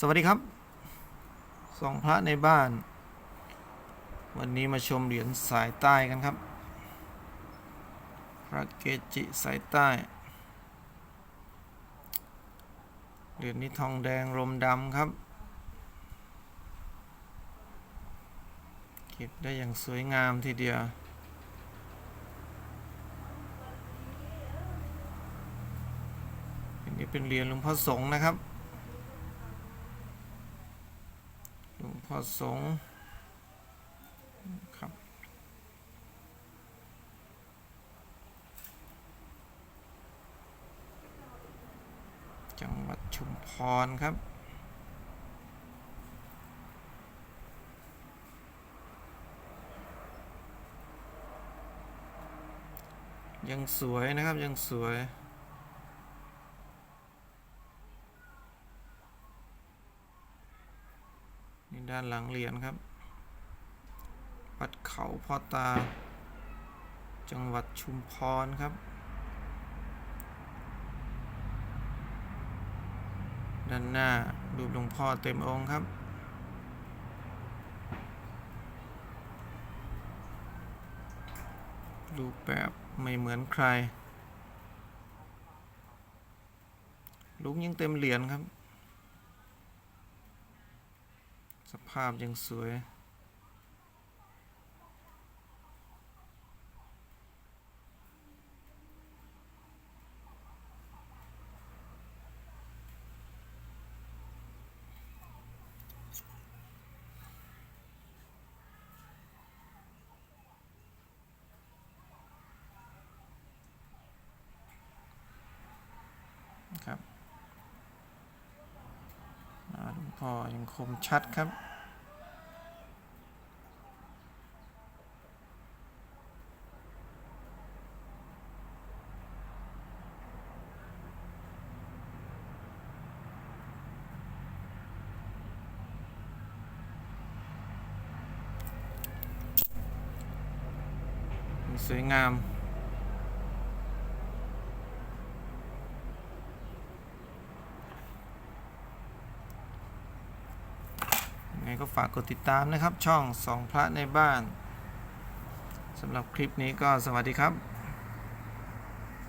สวัสดีครับสองพระในบ้าน วันนี้มาชมเหรียญสายใต้กันครับ พระเกจิสายใต้ เหรียญนี้ทองแดงรมดำครับ เก็บได้อย่างสวยงามทีเดียวอันนี้เป็นเหรียญหลวงพ่อสงฆ์นะครับ หลวง พอสงครับจังหวัดชุมพรครับยังสวยนะครับ ยังสวย ด้านหลังเหรียญครับ วัดเขาพอตา จังหวัดชุมพรครับ ด้านหน้ารูปหลวงพ่อเต็มองค์ครับรูปแบบไม่เหมือนใคร ลุงยังเต็มเหรียญครับ ส ภาพยังสวย ครับหลวงพ่อยังคมชัดครับ สวยงาม ยังไงก็ฝากกดติดตามนะครับ ช่องสองพระในบ้านสำหรับคลิปนี้ก็สวัสดีครับ